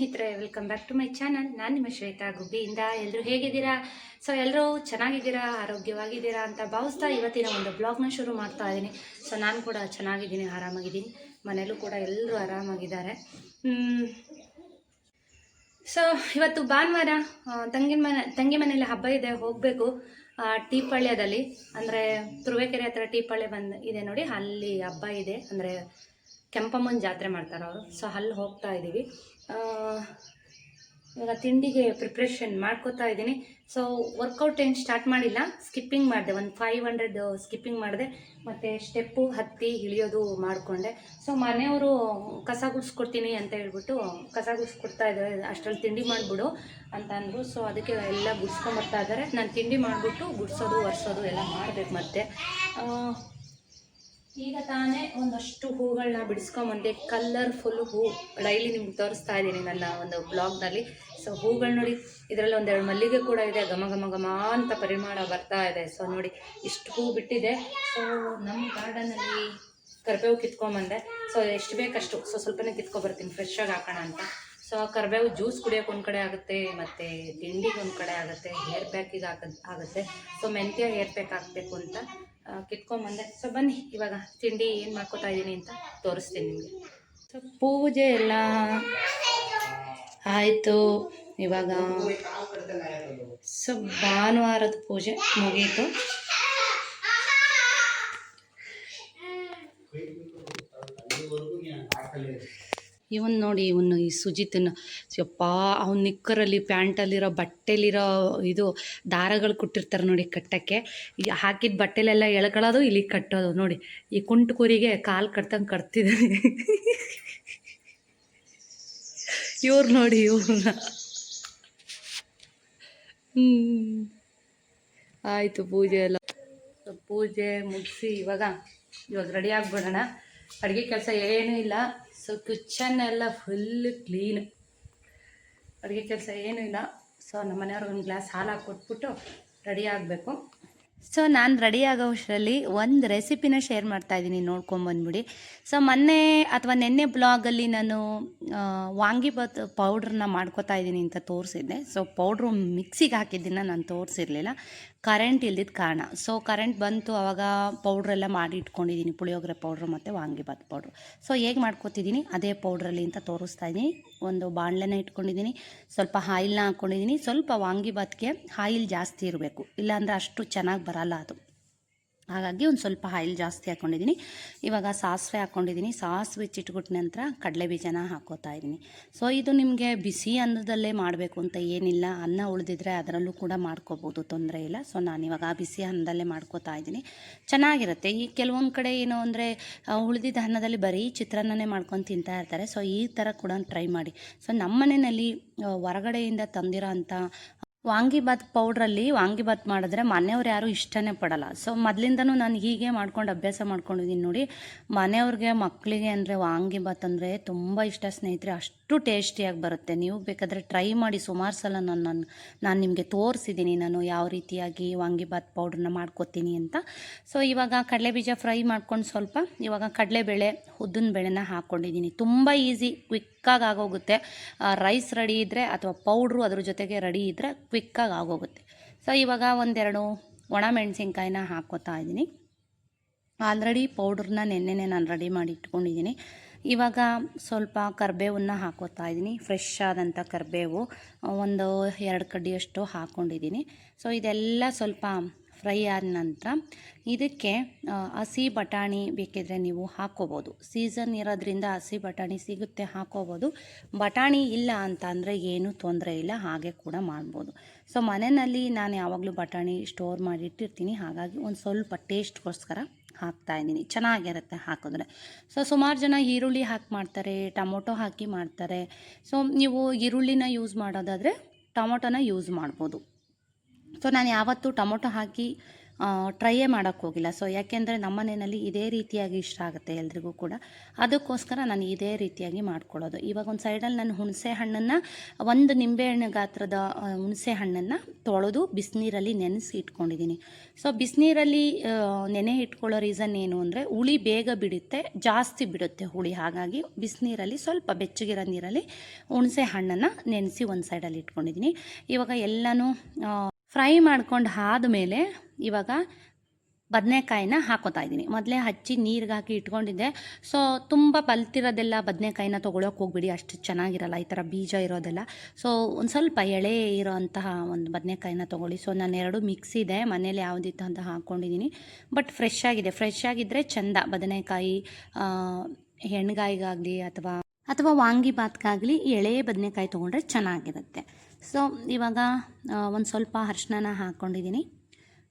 ಸ್ನೇಹಿತರೆ welcome back to my channel ನಾನು ನಿಮ್ಮ ಶ್ವೇತಾ ಗುಬ್ಬಿಯಿಂದ. ಎಲ್ಲರೂ ಹೇಗಿದ್ದೀರಾ? ಸೊ ಎಲ್ಲರೂ ಚೆನ್ನಾಗಿದ್ದೀರಾ? ಆರೋಗ್ಯವಾಗಿದ್ದೀರಾ ಅಂತ ಭಾವಿಸ್ತಾ ಇವತ್ತಿನ ಒಂದು ಬ್ಲಾಗ್ನ ಶುರು ಮಾಡ್ತಾ ಇದ್ದೀನಿ. ಸೊ ನಾನು ಕೂಡ ಚೆನ್ನಾಗಿದ್ದೀನಿ, ಆರಾಮಾಗಿದ್ದೀನಿ. ಮನೇಲೂ ಕೂಡ ಎಲ್ಲರೂ ಆರಾಮಾಗಿದ್ದಾರೆ. ಸೊ ಇವತ್ತು ಭಾನುವಾರ ತಂಗಿನ ಮನೆ, ತಂಗಿ ಮನೇಲಿ ಹಬ್ಬ ಇದೆ, ಹೋಗಬೇಕು. ಟೀಪಾಳ್ಯದಲ್ಲಿ. ಅಂದರೆ, ತುರುವೇಕೆರೆ ಹತ್ರ ಟೀಪಾಳ್ಯ ಬಂದು, ಇದೆ ನೋಡಿ. ಅಲ್ಲಿ ಹಬ್ಬ ಇದೆ. ಅಂದರೆ ಕೆಂಪಮ್ಮನ ಜಾತ್ರೆ ಮಾಡ್ತಾರೆ ಅವರು. ಸೊ ಅಲ್ಲಿ ಹೋಗ್ತಾ ಇದ್ದೀವಿ ಇವಾಗ ತಿಂಡಿಗೆ ಪ್ರಿಪ್ರೇಷನ್ ಮಾಡ್ಕೋತಾ ಇದ್ದೀನಿ ಸೊ ವರ್ಕೌಟ್ ಏನು ಸ್ಟಾರ್ಟ್ ಮಾಡಿಲ್ಲ. ಸ್ಕಿಪ್ಪಿಂಗ್ ಮಾಡಿದೆ. ಒಂದು ಫೈವ್ ಹಂಡ್ರೆಡ್ ಸ್ಕಿಪ್ಪಿಂಗ್ ಮಾಡಿದೆ. ಮತ್ತು ಸ್ಟೆಪ್ಪು ಹತ್ತಿ ಇಳಿಯೋದು ಮಾಡಿಕೊಂಡೆ. ಸೊ ಮನೆಯವರು ಕಸ ಗುಡಿಸ್ಕೊಡ್ತೀನಿ ಅಂತ ಹೇಳ್ಬಿಟ್ಟು ಕಸ ಗುಡಿಸ್ಕೊಡ್ತಾ ಇದ್ದಾರೆ. ಅಷ್ಟರಲ್ಲಿ ತಿಂಡಿ ಮಾಡಿಬಿಡು ಅಂತ ಅಂದರು. ಸೊ ಅದಕ್ಕೆ ಎಲ್ಲ ಗುಡಿಸ್ಕೊಂಬರ್ತಾ ಇದ್ದಾರೆ. ನಾನು ತಿಂಡಿ ಮಾಡಿಬಿಟ್ಟು ಗುಡಿಸೋದು, ಒರೆಸೋದು ಎಲ್ಲ ಮಾಡಬೇಕು ಮತ್ತೆ. ಈಗ ತಾನೇ ಒಂದಷ್ಟು ಹೂಗಳನ್ನ ಬಿಡಿಸ್ಕೊಂಬಂದೆ ಕಲರ್ಫುಲ್ ಹೂ ಡೈಲಿ ನಿಮ್ಗೆ ತೋರಿಸ್ತಾ ಇದ್ದೀನಿ ನನ್ನ ಒಂದು ಬ್ಲಾಗ್ನಲ್ಲಿ ಸೊ ಹೂಗಳು ನೋಡಿ, ಇದರಲ್ಲಿ ಒಂದೆರಡು ಮಲ್ಲಿಗೆ ಕೂಡ ಇದೆ, ಘಮ ಘಮ ಘಮ ಅಂತ ಪರಿಮಾಣ ಬರ್ತಾ ಇದೆ. ಸೊ ನೋಡಿ, ಇಷ್ಟು ಹೂ ಬಿಟ್ಟಿದೆ. ಸೊ ನಮ್ಮ ಗಾರ್ಡನಲ್ಲಿ ಕರಿಬೇವು ಕಿತ್ಕೊಂಬಂದೆ. ಸೊ ಎಷ್ಟು ಬೇಕಷ್ಟು ಸೊ ಸ್ವಲ್ಪನೇ ಕಿತ್ಕೊಬರ್ತೀನಿ ಫ್ರೆಶ್ ಆಗಿ ಹಾಕೋಣ ಅಂತ. ಸೊ ಕರಿಬೇವು ಜ್ಯೂಸ್ ಕುಡಿಯೋಕೆ ಒಂದು ಕಡೆ ಆಗುತ್ತೆ, ಮತ್ತು ತಿಂಡಿಗೆ ಒಂದು ಕಡೆ ಆಗುತ್ತೆ ಹೇರ್ ಪ್ಯಾಕಿಗೆ ಆಗ ಆಗುತ್ತೆ. ಸೊ ಮೆಂತ್ಯ ಹೇರ್ ಪ್ಯಾಕ್ ಹಾಕಬೇಕು ಅಂತ. ಕಿತ್ಕೊಂಬಂದೆ ಸೊ ಬನ್ನಿ, ಇವಾಗ ತಿಂಡಿ ಏನು ಮಾಡ್ಕೋತಾ ಇದ್ದೀನಿ ಅಂತ ತೋರಿಸ್ತೀನಿ ನಿಮಗೆ. ಸೊ ಪೂಜೆ ಎಲ್ಲ ಆಯಿತು. ಇವಾಗ, ಸೊ, ಭಾನುವಾರದ ಪೂಜೆ ಮುಗೀತು. ಇವನ್ ನೋಡಿ ಇವನು ಈ ಸುಜಿತನ, ಯಪ್ಪ, ಅವ್ನ ನಿಕ್ಕರಲ್ಲಿ, ಪ್ಯಾಂಟಲ್ಲಿರೋ, ಬಟ್ಟೆಲಿರೋ ಇದು ದಾರಗಳು ಕೊಟ್ಟಿರ್ತಾರೆ ನೋಡಿ ಕಟ್ಟಕ್ಕೆ. ಹಾಕಿದ ಬಟ್ಟೆಲೆಲ್ಲ ಎಳ್ಕೊಳ್ಳೋದು ಇಲ್ಲಿ ಕಟ್ಟೋದು. ನೋಡಿ, ಈ ಕುಂಟು ಕುರಿಗೆ ಕಾಲು ಕಟ್ತಂಗೆ ಕಟ್ತಿದ್ದಾನೆ ಇವ್ರು ನೋಡಿ ಇವ್ರನ್ನ ಆಯಿತು, ಪೂಜೆ ಎಲ್ಲ. ಪೂಜೆ ಮುಗಿಸಿ ಇವಾಗ ಇವಾಗ ರೆಡಿ ಆಗ್ಬಿಡೋಣ. ಅಡುಗೆ ಕೆಲಸ ಏನೂ ಇಲ್ಲ. ಸೊ ಕಿಚನ್ ಎಲ್ಲ ಫುಲ್ ಕ್ಲೀನ್ ಅಡುಗೆ ಕೆಲಸ ಏನೂ ಇಲ್ಲ. ಸೊ ನಮ್ಮ ಮನೆಯವ್ರಿಗೆ ಒಂದು ಗ್ಲಾಸ್ ಹಾಲು ಹಾಕ್ಕೊಟ್ಬಿಟ್ಟು ರೆಡಿ ಆಗಬೇಕು. ಸೊ ನಾನು ರೆಡಿ ಆಗೋ ಅಷ್ಟರಲ್ಲಿ ಒಂದು ರೆಸಿಪಿನ ಶೇರ್ ಮಾಡ್ತಾ ಇದ್ದೀನಿ ನೋಡ್ಕೊಂಬಂದ್ಬಿಡಿ ಸೊ ಮೊನ್ನೆ ಅಥವಾ ನಿನ್ನೆ ಬ್ಲಾಗಲ್ಲಿ ನಾನು ವಾಂಗಿಬಾತ್ ಪೌಡ್ರನ್ನ ಮಾಡ್ಕೋತಾ ಇದ್ದೀನಿ ಅಂತ ತೋರಿಸಿದ್ದೆ. ಸೊ ಪೌಡ್ರು ಮಿಕ್ಸಿಗೆ ಹಾಕಿದ್ದನ್ನು ನಾನು ತೋರಿಸಿರ್ಲಿಲ್ಲ. ಕರೆಂಟ್ ಇಲ್ದಿದ್ದ ಕಾರಣ. ಸೊ ಕರೆಂಟ್ ಬಂತು ಆವಾಗ ಪೌಡ್ರೆಲ್ಲ ಮಾಡಿ ಇಟ್ಕೊಂಡಿದ್ದೀನಿ ಪುಳಿಯೋಗರೆ ಪೌಡ್ರು ಮತ್ತು ವಾಂಗಿಬಾತ್ ಪೌಡ್ರು ಸೊ ಹೇಗೆ ಮಾಡ್ಕೊತಿದ್ದೀನಿ ಅದೇ ಪೌಡ್ರಲ್ಲಿ ಅಂತ ತೋರಿಸ್ತಾ ಇದ್ದೀನಿ ಒಂದು ಬಾಣಲೆನ ಇಟ್ಕೊಂಡಿದ್ದೀನಿ ಸ್ವಲ್ಪ ಆಯಿಲ್ನ ಹಾಕ್ಕೊಂಡಿದ್ದೀನಿ ಸ್ವಲ್ಪ ವಾಂಗಿಬಾತ್ಗೆ ಆಯಿಲ್ ಜಾಸ್ತಿ ಇರಬೇಕು. ಇಲ್ಲಾಂದರೆ ಅಷ್ಟು ಚೆನ್ನಾಗಿ ಬರಲ್ಲ ಅದು. ಹಾಗಾಗಿ ಒಂದು ಸ್ವಲ್ಪ ಆಯಿಲ್ ಜಾಸ್ತಿ ಹಾಕ್ಕೊಂಡಿದ್ದೀನಿ ಇವಾಗ ಸಾಸಿವೆ ಹಾಕ್ಕೊಂಡಿದ್ದೀನಿ ಸಾಸಿವೆ ಚಿಟ್ಬಿಟ್ಟ ನಂತರ ಕಡಲೆ ಬೀಜನ ಹಾಕೋತಾ ಇದ್ದೀನಿ. ಸೊ ಇದು ನಿಮಗೆ ಬಿಸಿ ಅನ್ನದಲ್ಲೇ ಮಾಡಬೇಕು ಅಂತ ಏನಿಲ್ಲ. ಅನ್ನ ಉಳಿದಿದ್ರೆ ಅದರಲ್ಲೂ ಕೂಡ ಮಾಡ್ಕೋಬೋದು, ತೊಂದರೆ ಇಲ್ಲ. ಸೊ ನಾನಿವಾಗ ಬಿಸಿ ಅನ್ನದಲ್ಲೇ ಮಾಡ್ಕೋತಾ ಇದ್ದೀನಿ. ಚೆನ್ನಾಗಿರುತ್ತೆ. ಈ ಕೆಲವೊಂದು ಕಡೆ ಏನು ಅಂದರೆ ಉಳಿದಿದ್ದ ಅನ್ನದಲ್ಲಿ ಬರೀ ಚಿತ್ರಾನ್ನನೇ ಮಾಡ್ಕೊಂಡು ತಿಂತಾ ಇರ್ತಾರೆ. ಸೊ ಈ ಥರ ಕೂಡ ಟ್ರೈ ಮಾಡಿ. ಸೊ ನಮ್ಮ ಮನೆಯಲ್ಲಿ ಹೊರಗಡೆಯಿಂದ ತಂದಿರೋ ಅಂಥ ವಾಂಗಿಬಾತ್ ಪೌಡ್ರಲ್ಲಿ ವಾಂಗಿಬಾತ್ ಮಾಡಿದ್ರೆ ಮನೆಯವ್ರು ಯಾರೂ ಇಷ್ಟನೇ ಪಡಲ್ಲ. ಸೊ ಮೊದಲಿಂದನೂ ನಾನು ಹೀಗೆ ಮಾಡ್ಕೊಂಡು ಅಭ್ಯಾಸ ಮಾಡ್ಕೊಂಡಿದ್ದೀನಿ ನೋಡಿ. ಮನೆಯವ್ರಿಗೆ ಮಕ್ಕಳಿಗೆ ಅಂದರೆ ವಾಂಗಿಬಾತ್ ಅಂದರೆ ತುಂಬ ಇಷ್ಟ ಸ್ನೇಹಿತರೆ. ಅಷ್ಟು ಟೇಸ್ಟಿಯಾಗಿ ಬರುತ್ತೆ. ನೀವು ಬೇಕಾದರೆ ಟ್ರೈ ಮಾಡಿ. ಸುಮಾರು ಸಲ ನಾನು ನಾನು ನಾನು ನಿಮಗೆ ತೋರಿಸಿದ್ದೀನಿ ನಾನು ಯಾವ ರೀತಿಯಾಗಿ ವಾಂಗಿಬಾತ್ ಪೌಡ್ರನ್ನ ಮಾಡ್ಕೊತೀನಿ ಅಂತ. ಸೊ ಇವಾಗ ಕಡಲೆಬೀಜ ಫ್ರೈ ಮಾಡ್ಕೊಂಡು ಸ್ವಲ್ಪ ಇವಾಗ ಕಡಲೆಬೇಳೆ ಉದ್ದಿನ ಬೇಳೆನ ಹಾಕ್ಕೊಂಡಿದ್ದೀನಿ ತುಂಬ ಈಸಿ ಕ್ವಿಕ್ಕಾಗಿ ಆಗೋಗುತ್ತೆ ರೈಸ್ ರೆಡಿ ಇದ್ದರೆ ಅಥವಾ ಪೌಡ್ರು ಅದ್ರ ಜೊತೆಗೆ ರೆಡಿ ಇದ್ದರೆ ಕ್ವಿಕ್ಕಾಗಿ ಆಗೋಗುತ್ತೆ ಸೊ, ಇವಾಗ ಒಂದೆರಡು ಒಣ ಮೆಣಸಿನ್ಕಾಯಿನ ಹಾಕ್ಕೋತಾ ಇದ್ದೀನಿ. ಆಲ್ರೆಡಿ ಪೌಡ್ರನ್ನ ನೆನ್ನೆನೇ ನಾನು ರೆಡಿ ಮಾಡಿ ಇಟ್ಕೊಂಡಿದ್ದೀನಿ. ಇವಾಗ ಸ್ವಲ್ಪ ಕರಿಬೇವನ್ನ ಹಾಕೋತಾ ಇದ್ದೀನಿ. ಫ್ರೆಶ್ ಆದಂಥ ಕರಿಬೇವು, ಒಂದು ಎರಡು ಕಡ್ಡಿಯಷ್ಟು ಹಾಕ್ಕೊಂಡಿದ್ದೀನಿ. ಸೊ, ಇದೆಲ್ಲ ಸ್ವಲ್ಪ ಫ್ರೈ ಆದ ನಂತರ ಇದಕ್ಕೆ ಹಸಿ ಬಟಾಣಿ ಬೇಕಿದ್ರೆ ನೀವು ಹಾಕ್ಕೋಬೋದು ಸೀಸನ್ ಇರೋದ್ರಿಂದ ಹಸಿ ಬಟಾಣಿ ಸಿಗುತ್ತೆ ಹಾಕ್ಕೋಬೋದು ಬಟಾಣಿ ಇಲ್ಲ ಅಂತ ಅಂದರೆ ಏನೂ ತೊಂದರೆ ಇಲ್ಲ, ಹಾಗೆ ಕೂಡ ಮಾಡ್ಬೋದು. ಸೊ, ಮನೆಯಲ್ಲಿ ನಾನು ಯಾವಾಗಲೂ ಬಟಾಣಿ ಸ್ಟೋರ್ ಮಾಡಿ ಇಟ್ಟಿರ್ತೀನಿ. ಹಾಗಾಗಿ ಒಂದು ಸ್ವಲ್ಪ ಟೇಸ್ಟ್ಗೋಸ್ಕರ ಹಾಕ್ತಾ ಇದ್ದೀನಿ. ಚೆನ್ನಾಗಿರುತ್ತೆ ಹಾಕಿದ್ರೆ. ಸೊ, ಸುಮಾರು ಜನ ಈರುಳ್ಳಿ ಹಾಕಿ ಮಾಡ್ತಾರೆ, ಟೊಮೊಟೊ ಹಾಕಿ ಮಾಡ್ತಾರೆ. ಸೊ, ನೀವು ಈರುಳ್ಳಿನ ಯೂಸ್ ಮಾಡೋದಾದರೆ ಟೊಮೊಟೊನ ಯೂಸ್ ಮಾಡ್ಬೋದು. ಸೊ ನಾನು ಯಾವತ್ತೂ ಟೊಮೊಟೊ ಹಾಕಿ ಟ್ರೈಯೇ ಮಾಡೋಕ್ಕೆ ಹೋಗಿಲ್ಲ. ಸೊ ಯಾಕೆಂದರೆ ನಮ್ಮ ಮನೆಯಲ್ಲಿ ಇದೇ ರೀತಿಯಾಗಿ ಇಷ್ಟ ಆಗುತ್ತೆ ಎಲ್ರಿಗೂ ಕೂಡ. ಅದಕ್ಕೋಸ್ಕರ ನಾನು ಇದೇ ರೀತಿಯಾಗಿ ಮಾಡ್ಕೊಳ್ಳೋದು. ಇವಾಗ ಒಂದು ಸೈಡಲ್ಲಿ ನಾನು ಹುಣಸೆ ಹಣ್ಣನ್ನು, ಒಂದು ನಿಂಬೆಹಣ್ಣು ಗಾತ್ರದ ಹುಣಸೆ ಹಣ್ಣನ್ನು ತೊಳೆದು ಬಿಸಿನೀರಲ್ಲಿ ನೆನೆಸಿ ಇಟ್ಕೊಂಡಿದ್ದೀನಿ ಸೊ ಬಿಸಿನೀರಲ್ಲಿ ನೆನೆ ಇಟ್ಕೊಳ್ಳೋ ರೀಸನ್ ಏನು ಅಂದರೆ, ಹುಳಿ ಬೇಗ ಬಿಡುತ್ತೆ, ಜಾಸ್ತಿ ಬಿಡುತ್ತೆ ಹುಳಿ. ಹಾಗಾಗಿ ಬಿಸಿನೀರಲ್ಲಿ ಸ್ವಲ್ಪ ಬೆಚ್ಚಗಿರೋ ನೀರಲ್ಲಿ ಹುಣಸೆ ಹಣ್ಣನ್ನು ನೆನೆಸಿ ಒಂದು ಸೈಡಲ್ಲಿ ಇಟ್ಕೊಂಡಿದ್ದೀನಿ ಇವಾಗ ಎಲ್ಲನೂ ಫ್ರೈ ಮಾಡ್ಕೊಂಡು ಆದಮೇಲೆ ಇವಾಗ ಬದನೆಕಾಯಿನ ಹಾಕೋತಾ ಇದ್ದೀನಿ. ಮೊದಲೇ ಹಚ್ಚಿ ನೀರಿಗೆ ಹಾಕಿ ಇಟ್ಕೊಂಡಿದ್ದೆ. ಸೊ ತುಂಬ ಬಲ್ತಿರೋದೆಲ್ಲ ಬದನೆಕಾಯಿನ ತೊಗೊಳಕ್ಕೆ ಹೋಗ್ಬಿಡಿ. ಅಷ್ಟು ಚೆನ್ನಾಗಿರಲ್ಲ, ಈ ಥರ ಬೀಜ ಇರೋದೆಲ್ಲ. ಸೊ ಒಂದು ಸ್ವಲ್ಪ ಎಳೆ ಇರೋವಂತಹ ಒಂದು ಬದನೆಕಾಯಿನ ತೊಗೊಳ್ಳಿ. ಸೊ ನಾನು ಎರಡು ಮಿಕ್ಸ್ ಇದೆ. ಮನೇಲಿ ಯಾವುದಿತ್ತು ಅಂತ ಹಾಕ್ಕೊಂಡಿದ್ದೀನಿ ಬಟ್ ಫ್ರೆಶ್ ಆಗಿದೆ. ಫ್ರೆಶ್ ಆಗಿದ್ದರೆ ಚೆಂದ. ಬದನೆಕಾಯಿ ಹೆಣ್ಗಾಯಿಗಾಗಲಿ ಅಥವಾ ಅಥವಾ ವಾಂಗಿ ಬಾತ್ಗಾಗಲಿ ಎಳೆ ಬದನೆಕಾಯಿ ತೊಗೊಂಡ್ರೆ ಚೆನ್ನಾಗಿರುತ್ತೆ. ಸೊ, ಇವಾಗ ಒಂದು ಸ್ವಲ್ಪ ಅರ್ಶಿನ ಹಾಕ್ಕೊಂಡಿದ್ದೀನಿ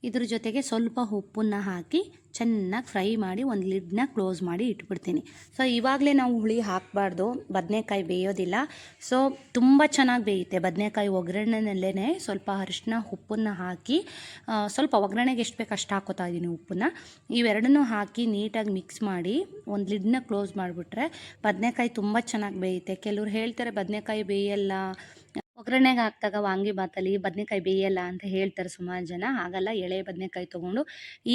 ಇದ್ರ ಜೊತೆಗೆ ಸ್ವಲ್ಪ ಉಪ್ಪನ್ನ ಹಾಕಿ ಚೆನ್ನಾಗಿ ಫ್ರೈ ಮಾಡಿ ಒಂದು ಲಿಡ್ನ ಕ್ಲೋಸ್ ಮಾಡಿ ಇಟ್ಬಿಡ್ತೀನಿ. ಸೊ, ಇವಾಗಲೇ ನಾವು ಹುಳಿ ಹಾಕಬಾರ್ದು. ಬದನೆಕಾಯಿ ಬೇಯೋದಿಲ್ಲ. ಸೊ, ತುಂಬ ಚೆನ್ನಾಗಿ ಬೇಯುತ್ತೆ. ಬದನೆಕಾಯಿ ಒಗ್ಗರಣೆನಲ್ಲೇ ಸ್ವಲ್ಪ ಅರಿಶಿನ ಉಪ್ಪನ್ನು ಹಾಕಿ ಸ್ವಲ್ಪ ಒಗ್ಗರಣೆಗೆ ಎಷ್ಟು ಬೇಕು ಅಷ್ಟು ಹಾಕೋತಾ ಇದ್ದೀನಿ ಉಪ್ಪನ್ನ. ಇವೆರಡನ್ನೂ ಹಾಕಿ ನೀಟಾಗಿ ಮಿಕ್ಸ್ ಮಾಡಿ ಒಂದು ಲಿಡ್ನ ಕ್ಲೋಸ್ ಮಾಡಿಬಿಟ್ರೆ ಬದನೆಕಾಯಿ ತುಂಬ ಚೆನ್ನಾಗಿ ಬೇಯುತ್ತೆ. ಕೆಲವ್ರು ಹೇಳ್ತಾರೆ ಬದನೆಕಾಯಿ ಬೇಯಲ್ಲ ಒಗ್ಗರಣೆಗೆ ಹಾಕಿದಾಗ ವಾಂಗಿಬಾತಲ್ಲಿ ಬದನೆಕಾಯಿ ಬೇಯಲ್ಲ ಅಂತ ಹೇಳ್ತಾರೆ ಸುಮಾರು ಜನ. ಹಾಗಲ್ಲ, ಎಳೆ, ಬದನೆಕಾಯಿ ತೊಗೊಂಡು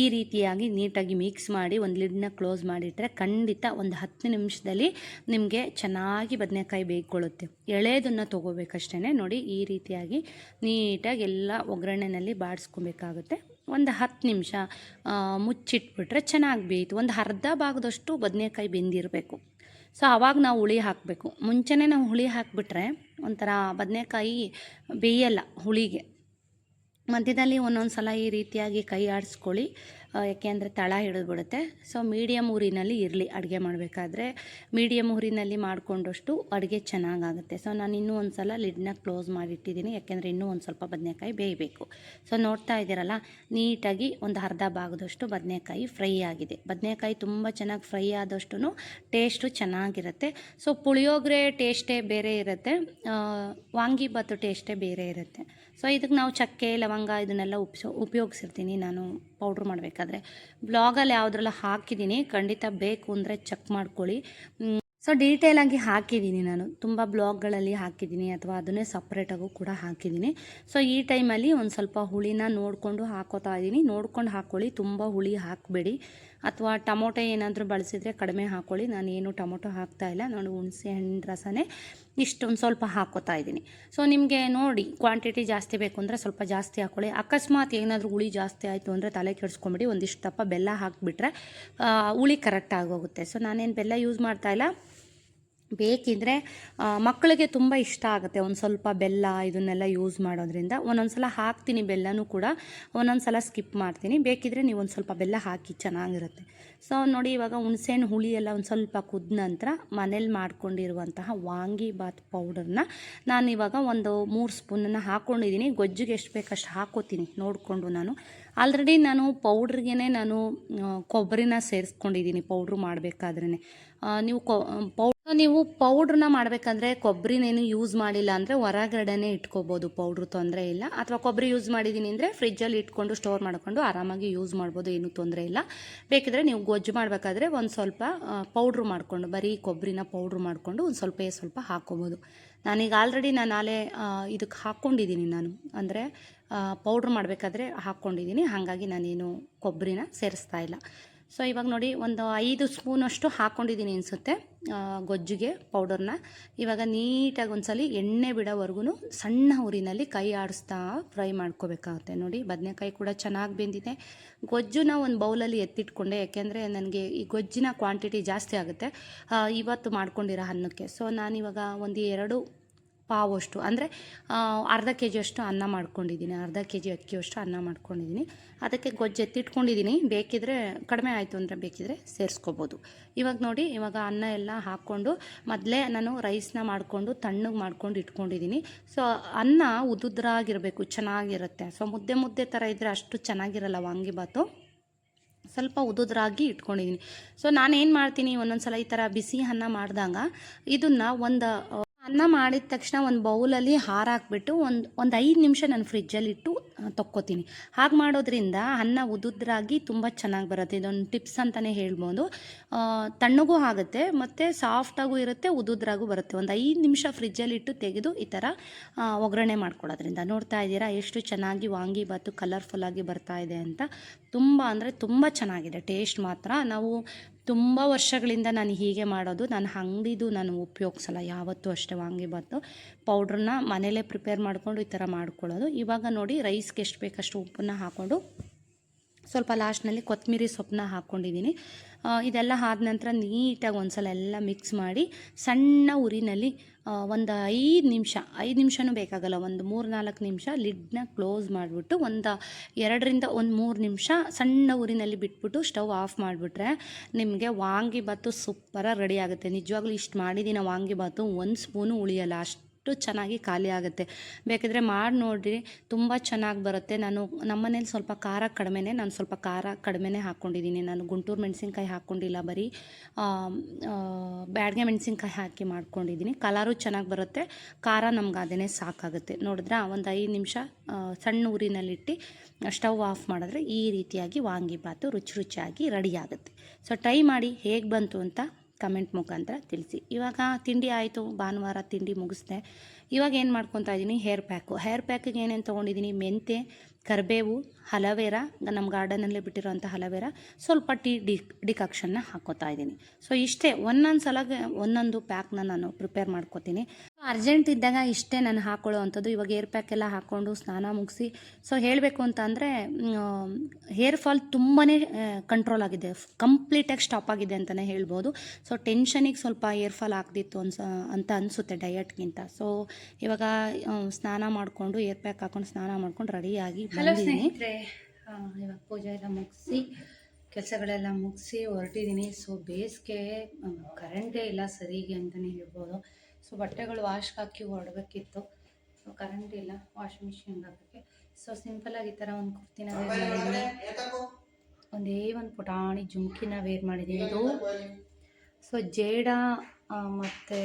ಈ ರೀತಿಯಾಗಿ ನೀಟಾಗಿ ಮಿಕ್ಸ್ ಮಾಡಿ ಒಂದು ಲಿಡ್ನ ಕ್ಲೋಸ್ ಮಾಡಿಟ್ರೆ ಖಂಡಿತ ಒಂದು ಹತ್ತು ನಿಮಿಷದಲ್ಲಿ ನಿಮಗೆ ಚೆನ್ನಾಗಿ ಬದನೆಕಾಯಿ ಬೇಯ್ಕೊಳ್ಳುತ್ತೆ ಎಳೆದನ್ನು ತೊಗೋಬೇಕಷ್ಟೇ ನೋಡಿ, ಈ ರೀತಿಯಾಗಿ ನೀಟಾಗಿ ಎಲ್ಲ ಒಗ್ಗರಣೆನಲ್ಲಿ ಬಾಡಿಸ್ಕೊಬೇಕಾಗುತ್ತೆ. ಒಂದು ಹತ್ತು ನಿಮಿಷ ಮುಚ್ಚಿಟ್ಬಿಟ್ರೆ ಚೆನ್ನಾಗಿ ಬೇಯಿತು. ಒಂದು ಅರ್ಧ ಭಾಗದಷ್ಟು ಬದನೆಕಾಯಿ ಬೆಂದಿರಬೇಕು. ಸೊ ಆವಾಗ ನಾವು ಹುಳಿ ಹಾಕಬೇಕು. ಮುಂಚೆನೇ ನಾವು ಹುಳಿ ಹಾಕಿಬಿಟ್ರೆ ಒಂಥರ ಬದನೆಕಾಯಿ ಬೇಯಲ್ಲ ಹುಳಿಗೆ. ಮಧ್ಯದಲ್ಲಿ ಒಂದೊಂದು ಸಲ ಈ ರೀತಿಯಾಗಿ ಕೈ ಆಡಿಸ್ಕೊಳ್ಳಿ. ಯಾಕೆಂದರೆ ತಳ ಹಿಡಿದ್ಬಿಡುತ್ತೆ. ಸೊ ಮೀಡಿಯಮ್ ಊರಿನಲ್ಲಿ ಇರಲಿ, ಅಡುಗೆ ಮಾಡಬೇಕಾದ್ರೆ. ಮೀಡಿಯಮ್ ಊರಿನಲ್ಲಿ ಮಾಡಿಕೊಂಡಷ್ಟು ಅಡುಗೆ ಚೆನ್ನಾಗಾಗುತ್ತೆ. ಸೊ ನಾನು ಇನ್ನೂ ಒಂದು ಸಲ ಲಿಡ್ನ ಕ್ಲೋಸ್ ಮಾಡಿಟ್ಟಿದ್ದೀನಿ. ಯಾಕೆಂದರೆ ಇನ್ನೂ ಒಂದು ಸ್ವಲ್ಪ ಬದನೆಕಾಯಿ ಬೇಯಬೇಕು. ಸೊ ನೋಡ್ತಾ ಇದ್ದೀರಲ್ಲ, ನೀಟಾಗಿ ಒಂದು ಅರ್ಧ ಭಾಗದಷ್ಟು ಬದನೆಕಾಯಿ ಫ್ರೈ ಆಗಿದೆ. ಬದನೆಕಾಯಿ ತುಂಬ ಚೆನ್ನಾಗಿ ಫ್ರೈ ಆದಷ್ಟು ಟೇಸ್ಟು ಚೆನ್ನಾಗಿರುತ್ತೆ. ಸೊ ಪುಳಿಯೋಗರೆ ಟೇಸ್ಟೇ ಬೇರೆ ಇರುತ್ತೆ. ವಾಂಗಿಬಾತು ಟೇಸ್ಟೇ ಬೇರೆ ಇರುತ್ತೆ. ಸೊ ಇದಕ್ಕೆ ನಾವು ಚಕ್ಕೆ, ಲವಂಗ ಇದನ್ನೆಲ್ಲ ಉಪ್ಸೋ, ಉಪಯೋಗಿಸಿರ್ತೀನಿ ನಾನು. ಪೌಡ್ರ್ ಮಾಡಬೇಕಾದ್ರೆ. ಬ್ಲಾಗಲ್ಲಿ ಯಾವುದ್ರಲ್ಲ ಹಾಕಿದ್ದೀನಿ ಖಂಡಿತ ಬೇಕು ಅಂದರೆ ಚೆಕ್ ಮಾಡ್ಕೊಳ್ಳಿ. ಸೊ ಡೀಟೇಲಾಗಿ ಹಾಕಿದ್ದೀನಿ ನಾನು. ತುಂಬ ಬ್ಲಾಗ್ಗಳಲ್ಲಿ ಹಾಕಿದ್ದೀನಿ ಅಥವಾ ಅದನ್ನೇ ಸಪ್ರೇಟಾಗೂ ಕೂಡ ಹಾಕಿದ್ದೀನಿ ಸೊ ಈ ಟೈಮಲ್ಲಿ ಒಂದು ಸ್ವಲ್ಪ ಹುಳಿನ ನೋಡಿಕೊಂಡು ಹಾಕೋತಾ ಇದ್ದೀನಿ ನೋಡ್ಕೊಂಡು ಹಾಕ್ಕೊಳ್ಳಿ ತುಂಬ ಹುಳಿ ಹಾಕಬೇಡಿ. ಅಥವಾ ಟೊಮೊಟೊ ಏನಾದರೂ ಬಳಸಿದರೆ ಕಡಿಮೆ ಹಾಕ್ಕೊಳ್ಳಿ ನಾನು ಏನು ಟೊಮೊಟೊ ಹಾಕ್ತಾ ಇಲ್ಲ. ನಾನು ಹುಣಸೆ ಹಣ್ಣು ರಸನೇ ಇಷ್ಟೊಂದು ಸ್ವಲ್ಪ ಹಾಕೋತಾ ಇದ್ದೀನಿ. ಸೊ ನಿಮಗೆ ನೋಡಿ ಕ್ವಾಂಟಿಟಿ ಜಾಸ್ತಿ ಬೇಕು ಅಂದರೆ ಸ್ವಲ್ಪ ಜಾಸ್ತಿ ಹಾಕ್ಕೊಳ್ಳಿ ಅಕಸ್ಮಾತ್ ಏನಾದರೂ ಹುಳಿ ಜಾಸ್ತಿ ಆಯಿತು ಅಂದರೆ ತಲೆ ಕೆಡಿಸ್ಕೊಂಬಿಡಿ. ಒಂದಿಷ್ಟು ದಪ್ಪ ಬೆಲ್ಲ ಹಾಕಿಬಿಟ್ರೆ ಹುಳಿ ಕರೆಕ್ಟ್ ಆಗೋಗುತ್ತೆ. ಸೊ ನಾನೇನು ಬೆಲ್ಲ ಯೂಸ್ ಮಾಡ್ತಾ ಇಲ್ಲ. ಬೇಕಿದ್ದರೆ ಮಕ್ಕಳಿಗೆ ತುಂಬ ಇಷ್ಟ ಆಗುತ್ತೆ ಒಂದು ಸ್ವಲ್ಪ ಬೆಲ್ಲ ಇದನ್ನೆಲ್ಲ ಯೂಸ್ ಮಾಡೋದ್ರಿಂದ. ಒಂದೊಂದು ಸಲ ಹಾಕ್ತೀನಿ ಬೆಲ್ಲನೂ ಕೂಡ, ಒಂದೊಂದು ಸಲ ಸ್ಕಿಪ್ ಮಾಡ್ತೀನಿ. ಬೇಕಿದ್ರೆ ನೀವು ಒಂದು ಸ್ವಲ್ಪ ಬೆಲ್ಲ ಹಾಕಿ ಚೆನ್ನಾಗಿರುತ್ತೆ. ಸೊ ನೋಡಿ ಇವಾಗ ಹುಣಸೆಹಣ್ಣು ಹುಳಿ ಎಲ್ಲ ಒಂದು ಸ್ವಲ್ಪ ಕುದ್ದ ನಂತರ ಮನೇಲಿ ಮಾಡ್ಕೊಂಡಿರುವಂತಹ ವಾಂಗಿಬಾತ್ ಪೌಡರ್ನ ನಾನು ಇವಾಗ ಒಂದು ಮೂರು ಸ್ಪೂನನ್ನು ಹಾಕ್ಕೊಂಡಿದ್ದೀನಿ ಗೊಜ್ಜಿಗೆ ಎಷ್ಟು ಬೇಕಷ್ಟು ಹಾಕೋತೀನಿ, ನೋಡಿಕೊಂಡು ನಾನು. ಆಲ್ರೆಡಿ ನಾನು ಪೌಡ್ರಿಗೇ ನಾನು ಕೊಬ್ಬರಿನ ಸೇರಿಸ್ಕೊಂಡಿದ್ದೀನಿ ಪೌಡ್ರು ಮಾಡಬೇಕಾದ್ರೇ ನೀವು ಕೊ ನೀವು ಪೌಡ್ರನ್ನ ಮಾಡಬೇಕಂದ್ರೆ ಕೊಬ್ಬರಿನೇನು ಯೂಸ್ ಮಾಡಿಲ್ಲ ಅಂದರೆ ಹೊರಗಡೆನೇ ಇಟ್ಕೋಬೋದು. ಪೌಡ್ರ್ ತೊಂದರೆ ಇಲ್ಲ. ಅಥವಾ ಕೊಬ್ಬರಿ ಯೂಸ್ ಮಾಡಿದ್ದೀನಿ ಅಂದರೆ ಫ್ರಿಜ್ಜಲ್ಲಿ ಇಟ್ಕೊಂಡು ಸ್ಟೋರ್ ಮಾಡಿಕೊಂಡು ಆರಾಮಾಗಿ ಯೂಸ್ ಮಾಡ್ಬೋದು, ಏನೂ ತೊಂದರೆ ಇಲ್ಲ. ಬೇಕಿದ್ರೆ ನೀವು ಗೊಜ್ಜು ಮಾಡಬೇಕಾದ್ರೆ ಒಂದು ಸ್ವಲ್ಪ ಪೌಡ್ರ್ ಮಾಡಿಕೊಂಡು, ಬರೀ ಕೊಬ್ಬರಿನ ಪೌಡ್ರ್ ಮಾಡಿಕೊಂಡು ಒಂದು ಸ್ವಲ್ಪ ಸ್ವಲ್ಪ ಹಾಕ್ಕೋಬೋದು. ನಾನೀಗ ಆಲ್ರೆಡಿ ನಾನು ನಾಳೆ ಇದಕ್ಕೆ ಹಾಕ್ಕೊಂಡಿದ್ದೀನಿ ನಾನು. ಅಂದರೆ ಪೌಡ್ರ್ ಮಾಡಬೇಕಾದ್ರೆ ಹಾಕ್ಕೊಂಡಿದ್ದೀನಿ ಹಾಗಾಗಿ ನಾನೇನು ಕೊಬ್ಬರಿನ ಸೇರಿಸ್ತಾ ಇಲ್ಲ. ಸೊ ಇವಾಗ ನೋಡಿ ಒಂದು ಐದು ಸ್ಪೂನಷ್ಟು ಹಾಕ್ಕೊಂಡಿದ್ದೀನಿ ಅನಿಸುತ್ತೆ. ಗೊಜ್ಜಿಗೆ ಪೌಡರ್ನ ಇವಾಗ ನೀಟಾಗಿ ಒಂದ್ಸಲಿ ಎಣ್ಣೆ ಬಿಡೋವರೆಗೂ ಸಣ್ಣ ಉರಿನಲ್ಲಿ ಕೈ ಆಡಿಸ್ತಾ ಫ್ರೈ ಮಾಡ್ಕೋಬೇಕಾಗುತ್ತೆ. ನೋಡಿ, ಬದನೆಕಾಯಿ ಕೂಡ ಚೆನ್ನಾಗಿ ಬೆಂದಿದೆ. ಗೊಜ್ಜುನ ಒಂದು ಬೌಲಲ್ಲಿ ಎತ್ತಿಟ್ಕೊಂಡೆ, ಯಾಕೆಂದರೆ ನನಗೆ ಈ ಗೊಜ್ಜಿನ ಕ್ವಾಂಟಿಟಿ ಜಾಸ್ತಿ ಆಗುತ್ತೆ. ಇವತ್ತು ಮಾಡ್ಕೊಂಡಿರೋ ಅನ್ನಕ್ಕೆ. ಸೊ ನಾನಿವಾಗ ಒಂದು ಎರಡು ಪಾವಷ್ಟು ಅಂದರೆ ಅರ್ಧ ಕೆ ಜಿಯಷ್ಟು ಅನ್ನ ಮಾಡ್ಕೊಂಡಿದ್ದೀನಿ. ಅರ್ಧ ಕೆ ಜಿ ಅಕ್ಕಿಯಷ್ಟು ಅನ್ನ ಮಾಡ್ಕೊಂಡಿದ್ದೀನಿ. ಅದಕ್ಕೆ ಗೊಜ್ಜೆತ್ತಿಟ್ಕೊಂಡಿದ್ದೀನಿ ಬೇಕಿದ್ರೆ ಕಡಿಮೆ ಆಯಿತು ಅಂದರೆ ಬೇಕಿದ್ರೆ ಸೇರಿಸ್ಕೋಬೋದು. ಇವಾಗ ನೋಡಿ, ಇವಾಗ ಅನ್ನ ಎಲ್ಲ ಹಾಕ್ಕೊಂಡು ಮೊದಲೇ ನಾನು ರೈಸ್ನ ಮಾಡಿಕೊಂಡು ತಣ್ಣಗೆ ಮಾಡ್ಕೊಂಡು ಇಟ್ಕೊಂಡಿದ್ದೀನಿ. ಸೊ ಅನ್ನ ಉದುದ್ರಾಗಿರಬೇಕು, ಚೆನ್ನಾಗಿರುತ್ತೆ. ಸೊ ಮುದ್ದೆ ಮುದ್ದೆ ಥರ ಇದ್ದರೆ ಅಷ್ಟು ಚೆನ್ನಾಗಿರಲ್ಲ ವಾಂಗಿಬಾತು ಸ್ವಲ್ಪ ಉದುದ್ರಾಗಿ ಇಟ್ಕೊಂಡಿದ್ದೀನಿ. ಸೊ ನಾನೇನು ಮಾಡ್ತೀನಿ? ಒಂದೊಂದು ಸಲ ಈ ಥರ ಬಿಸಿ ಅನ್ನ ಮಾಡಿದಾಗ ಇದನ್ನು ಒಂದು ಅನ್ನ ಮಾಡಿದ ತಕ್ಷಣ ಒಂದು ಬೌಲಲ್ಲಿ ಹಾರ ಹಾಕ್ಬಿಟ್ಟು ಒಂದು ಒಂದು ಐದು ನಿಮಿಷ ನಾನು ಫ್ರಿಜ್ಜಲ್ಲಿ ಇಟ್ಟು ತೊಕ್ಕೋತೀನಿ. ಹಾಗೆ ಮಾಡೋದ್ರಿಂದ ಅನ್ನ ಉದುದ್ರಾಗಿ ತುಂಬ ಚೆನ್ನಾಗಿ ಬರುತ್ತೆ. ಇದೊಂದು ಟಿಪ್ಸ್ ಅಂತಲೇ ಹೇಳ್ಬೋದು. ತಣ್ಣಗೂ ಆಗುತ್ತೆ, ಮತ್ತು ಸಾಫ್ಟಾಗೂ ಇರುತ್ತೆ, ಉದುದ್ರಾಗೂ ಬರುತ್ತೆ. ಒಂದು ಐದು ನಿಮಿಷ ಫ್ರಿಜ್ಜಲ್ಲಿ ಇಟ್ಟು ತೆಗೆದು ಈ ಥರ ಒಗ್ಗರಣೆ ಮಾಡ್ಕೊಳ್ಳೋದ್ರಿಂದ. ನೋಡ್ತಾ ಇದ್ದೀರಾ ಎಷ್ಟು ಚೆನ್ನಾಗಿ ವಾಂಗಿಬಾತು ಕಲರ್ಫುಲ್ಲಾಗಿ ಬರ್ತಾ ಇದೆ ಅಂತ. ತುಂಬ ಅಂದರೆ ತುಂಬ ಚೆನ್ನಾಗಿದೆ. ಟೇಸ್ಟ್ ಮಾತ್ರ. ನಾವು ತುಂಬ ವರ್ಷಗಳಿಂದ ನಾನು ಹೀಗೆ ಮಾಡೋದು. ನಾನು ಅಂಗಡಿದು ನಾನು ಉಪಯೋಗಿಸಲ್ಲ. ಯಾವತ್ತೂ ಅಷ್ಟೇ ವಾಂಗಿಬಾತು ಪೌಡ್ರನ್ನ ಮನೇಲೇ ಪ್ರಿಪೇರ್ ಮಾಡಿಕೊಂಡು ಈ ಥರ ಮಾಡ್ಕೊಳ್ಳೋದು. ಇವಾಗ ನೋಡಿ ರೈಸ್ಗೆ ಎಷ್ಟು ಬೇಕಷ್ಟು ಉಪ್ಪನ್ನ ಹಾಕ್ಕೊಂಡು ಸ್ವಲ್ಪ ಲಾಸ್ಟ್ನಲ್ಲಿ ಕೊತ್ತಂಬರಿ ಸೊಪ್ಪನ್ನ ಹಾಕ್ಕೊಂಡಿದ್ದೀನಿ. ಇದೆಲ್ಲ ಆದ ನಂತರ ನೀಟಾಗಿ ಒಂದ್ಸಲ ಎಲ್ಲ ಮಿಕ್ಸ್ ಮಾಡಿ ಸಣ್ಣ ಉರಿನಲ್ಲಿ ಒಂದು ಐದು ನಿಮಿಷ, ಐದು ನಿಮಿಷನೂ ಬೇಕಾಗಲ್ಲ, ಒಂದು ಮೂರು ನಾಲ್ಕು ನಿಮಿಷ ಲಿಡ್ನ ಕ್ಲೋಸ್ ಮಾಡಿಬಿಟ್ಟು ಒಂದು ಎರಡರಿಂದ ಒಂದು ಮೂರು ನಿಮಿಷ ಸಣ್ಣ ಉರಿನಲ್ಲಿ ಬಿಟ್ಬಿಟ್ಟು ಸ್ಟವ್ ಆಫ್ ಮಾಡಿಬಿಟ್ರೆ ನಿಮಗೆ ವಾಂಗಿಬಾತು ಸೂಪರಾಗಿ ರೆಡಿ ಆಗುತ್ತೆ. ನಿಜವಾಗ್ಲೂ ಇಷ್ಟು ಮಾಡಿದ್ದೀನಿ ವಾಂಗಿಬಾತು, ಒಂದು ಸ್ಪೂನು ಉಳಿಯಲ್ಲ, ಅಷ್ಟು ಚೆನ್ನಾಗಿ ಖಾಲಿ ಆಗುತ್ತೆ. ಬೇಕಿದ್ರೆ ಮಾಡಿ ನೋಡಿರಿ, ತುಂಬ ಚೆನ್ನಾಗಿ ಬರುತ್ತೆ. ನಾನು ನಮ್ಮನೇಲಿ ಸ್ವಲ್ಪ ಖಾರ ಕಡಿಮೆನೆ, ನಾನು ಸ್ವಲ್ಪ ಖಾರ ಕಡಿಮೆನೆ ಹಾಕ್ಕೊಂಡಿದ್ದೀನಿ ನಾನು ಗುಂಟೂರು ಮೆಣಸಿನ್ಕಾಯಿ ಹಾಕ್ಕೊಂಡಿಲ್ಲ ಬರೀ ಬ್ಯಾಡ್ಗೆ ಮೆಣಸಿನ್ಕಾಯಿ ಹಾಕಿ ಮಾಡ್ಕೊಂಡಿದ್ದೀನಿ. ಕಲರು ಚೆನ್ನಾಗಿ ಬರುತ್ತೆ, ಖಾರ ನಮ್ಗೆ ಅದೇ ಸಾಕಾಗುತ್ತೆ. ನೋಡಿದ್ರೆ ಒಂದು ಐದು ನಿಮಿಷ ಸಣ್ಣ ಊರಿನಲ್ಲಿಟ್ಟು ಸ್ಟವ್ ಆಫ್ ಮಾಡಿದ್ರೆ ಈ ರೀತಿಯಾಗಿ ವಾಂಗಿಬಾತು ರುಚಿ ರುಚಿಯಾಗಿ ರೆಡಿ ಆಗುತ್ತೆ. ಸೊ, ಟ್ರೈ ಮಾಡಿ, ಹೇಗೆ ಬಂತು ಅಂತ ಕಮೆಂಟ್ ಮುಖಾಂತರ ತಿಳಿಸಿ. ಇವಾಗ ತಿಂಡಿ ಆಯಿತು, ಭಾನುವಾರ ತಿಂಡಿ ಮುಗಿಸ್ದೆ. ಇವಾಗ ಏನು ಮಾಡ್ಕೊತಾ ಇದ್ದೀನಿ ಹೇರ್ ಪ್ಯಾಕು ಹೇರ್ ಪ್ಯಾಕಿಗೆ ಏನೇನು ತೊಗೊಂಡಿದ್ದೀನಿ ಮೆಂತೆ ಕರಿಬೇವು, ಹಲವೇರ ನಮ್ಮ ಗಾರ್ಡನಲ್ಲಿ ಬಿಟ್ಟಿರೋಂಥ ಹಲವೇರ, ಸ್ವಲ್ಪ ಟೀ ಡಿ, ಡಿಕಾಕ್ಷನ್ನ ಹಾಕೋತಾ ಇದ್ದೀನಿ. ಸೊ, ಇಷ್ಟೇ ಒಂದೊಂದು ಸಲ ಒಂದೊಂದು ಪ್ಯಾಕ್ನ ನಾನು ಪ್ರಿಪೇರ್ ಮಾಡ್ಕೋತೀನಿ. ಅರ್ಜೆಂಟ್ ಇದ್ದಾಗ ಇಷ್ಟೇ ನಾನು ಹಾಕ್ಕೊಳ್ಳೋ ಅಂಥದ್ದು ಇವಾಗ ಏರ್ ಪ್ಯಾಕ್ ಎಲ್ಲ ಹಾಕ್ಕೊಂಡು ಸ್ನಾನ ಮುಗಿಸಿ, ಸೊ, ಹೇಳಬೇಕು ಅಂತ ಅಂದರೆ ಹೇರ್ ಫಾಲ್ ತುಂಬಾ ಕಂಟ್ರೋಲ್ ಆಗಿದೆ. ಕಂಪ್ಲೀಟಾಗಿ ಸ್ಟಾಪ್ ಆಗಿದೆ ಅಂತಲೇ ಹೇಳ್ಬೋದು. ಸೊ, ಟೆನ್ಷನಿಗೆ ಸ್ವಲ್ಪ ಏರ್ ಫಾಲ್ ಆಗ್ದಿತ್ತು ಅನ್ಸ, ಅಂತ ಅನಿಸುತ್ತೆ ಡಯಟ್ಗಿಂತ. ಸೊ, ಇವಾಗ ಸ್ನಾನ ಮಾಡಿಕೊಂಡು, ಏರ್ ಪ್ಯಾಕ್ ಹಾಕೊಂಡು ಸ್ನಾನ ಮಾಡ್ಕೊಂಡು ರೆಡಿಯಾಗಿ ಹಲೋ ಸ್ನೇಹಿತರೆ ಆ, ಇವಾಗ ಪೂಜೆ ಎಲ್ಲ ಮುಗಿಸಿ ಕೆಲಸಗಳೆಲ್ಲ ಮುಗಿಸಿ ಹೊರಟಿದ್ದೀನಿ ಸೊ ಬೇಸಿಗೆ ಕರೆಂಟೇ ಇಲ್ಲ ಸರಿಗೆ ಅಂತಲೇ ಹೇಳ್ಬೋದು. ಸೊ ಬಟ್ಟೆಗಳು ವಾಶ್ ಹಾಕಿ ಹೊರಡಬೇಕಿತ್ತು ಸೊ ಕರೆಂಟ್ ಇಲ್ಲ ವಾಷಿಂಗ್ ಮಿಷಿನ್ ಹಾಕೋಕ್ಕೆ. ಸೊ ಸಿಂಪಲಾಗಿ ಈ ಥರ ಒಂದು ಕುರ್ತಿನ ವೇರ್ ಮಾಡಿದ್ದೀನಿ. ಒಂದೇ ಒಂದು ಪುಟಾಣಿ ಜುಮ್ಕಿನ ವೇರ್ ಮಾಡಿದ್ದೀನಿ. ಇದು ಸೊ ಜೇಡ ಮತ್ತು